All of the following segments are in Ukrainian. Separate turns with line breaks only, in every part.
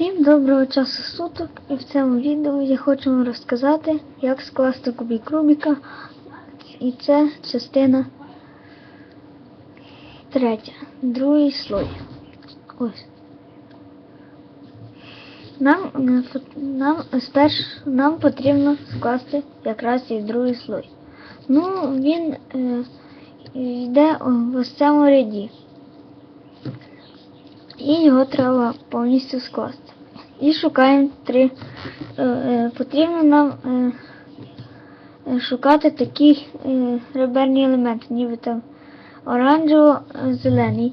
Всім доброго часу суток і в цьому відео я хочу вам розказати, як скласти кубік Рубіка. І це частина третя, другий слой. Ось. Нам, е, нам спершу нам потрібно скласти якраз і другий слой. Ну, він е, йде в ось цьому ряді. І його треба повністю скласти. І шукаємо три. е, е, Потрібно нам е, шукати такі реберні елементи, ніби там оранжево-зелений.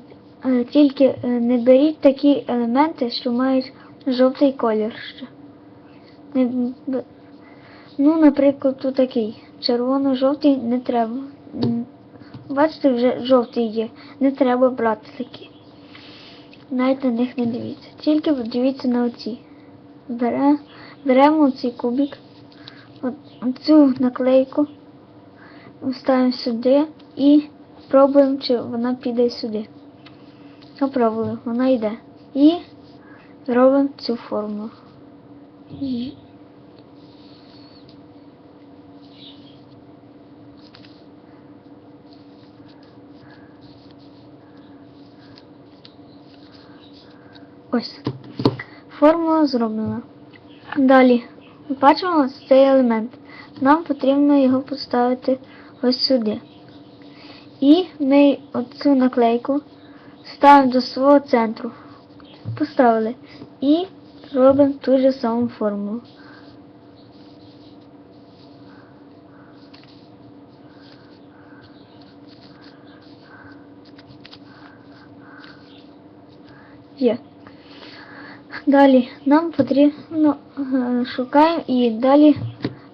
Тільки не беріть такі елементи, що мають жовтий колір ще. Ну, наприклад, тут такий. Червоно-жовтий не треба. Бачите, вже жовтий є. Не треба брати такі. Навіть на них не дивіться. Тільки дивіться на оці. Бере, беремо цей кубик, от, цю наклейку, ставимо сюди і пробуємо, чи вона піде сюди. Попробуємо, вона йде. І робимо цю форму. І- Ось. Формула зроблена. Далі. Бачимо цей елемент. Нам потрібно його поставити ось сюди. І ми оцю наклейку ставимо до свого центру. Поставили. І робимо ту ж саму формулу. Є. Далі нам потрібно е, шукаємо і далі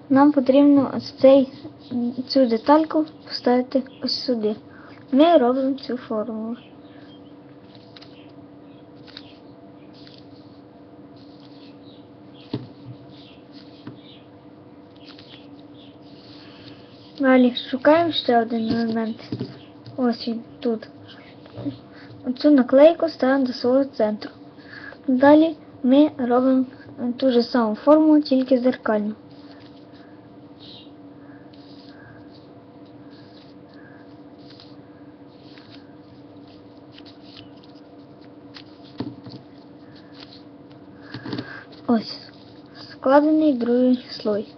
нам потрібно цей, цю детальку поставити ось сюди. Ми робимо цю формулу. Далі шукаємо ще один елемент. Ось він тут. Оцю наклейку ставимо до свого центру. Далі ми робимо ту ж саму форму, тільки зеркально. Ось. Складений другий слой.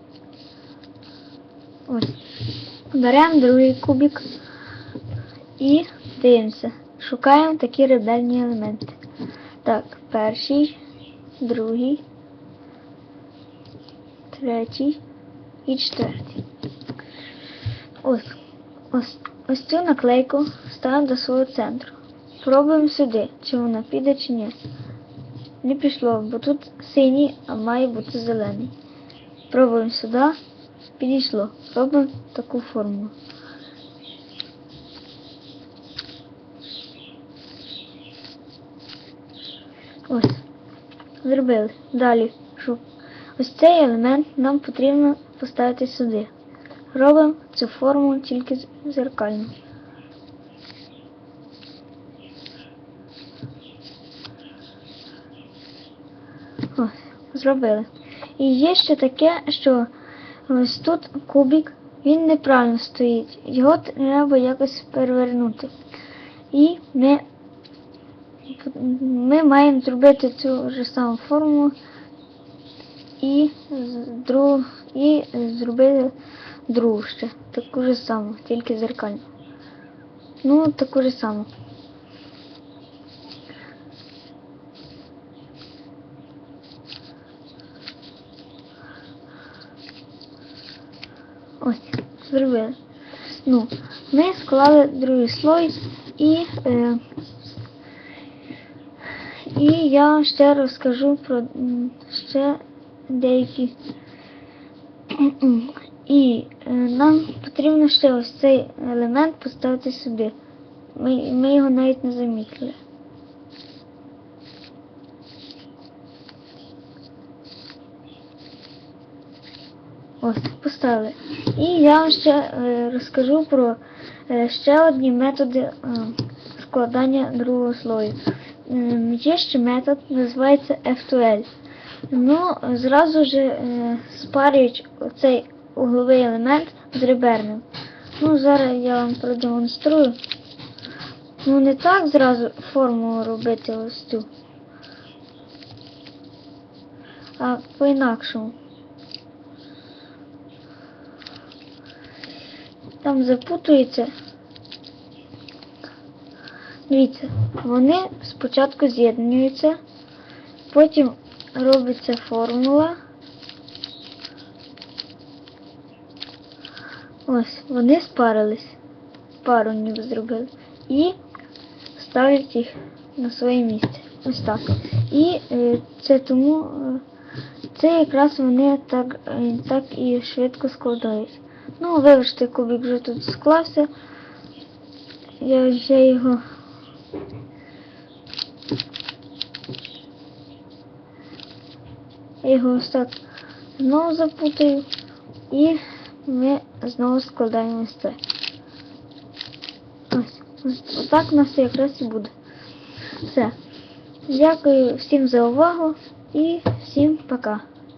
Ось. Беремо другий кубик і дивимося. Шукаємо такі ребельні елементи. Так, перший, другий, третій і четвертий. Ось, ось, ось цю наклейку ставимо до свого центру. Пробуємо сюди, чи вона піде, чи ні. Не пішло, бо тут синій, а має бути зелений. Пробуємо сюди, підійшло. Робимо таку форму. Ось. Зробили. Далі. Шу- Ось цей елемент нам потрібно поставити сюди. Робимо цю форму тільки зеркально. Ось, зробили. І є ще таке, що ось тут кубик, він неправильно стоїть. Його треба якось перевернути. І ми ми маємо зробити цю ж саму форму і, друг, і зробити другу ще. Таку ж саму, тільки зеркально. Ну, таку ж саму. Ось, зробили. Ну, ми склали другий слой і е, і я вам ще розкажу про ще деякі. І е, нам потрібно ще ось цей елемент поставити сюди. Ми, ми його навіть не замітили. Ось, поставили. І я вам ще е, розкажу про е, ще одні методи складання другого слою. Ем, є ще метод, називається F2L. Ну, зразу ж е, спарюють цей угловий елемент з реберним. Ну, зараз я вам продемонструю. Ну, не так зразу формулу робити ось цю. А по-інакшому. Там запутується. Дивіться, вони спочатку з'єднуються, потім робиться формула. Ось, вони спарились. Пару ніби зробили. І ставлять їх на своє місце. Ось так. І е, це тому е, це якраз вони так, е, так і швидко складають. Ну, вибачте, кубик вже тут склався. Я вже його. Я його ось так знову запутаю. І ми знову складаємо ось це. Ось. Отак у нас якраз і буде. Все. Дякую всім за увагу і всім пока.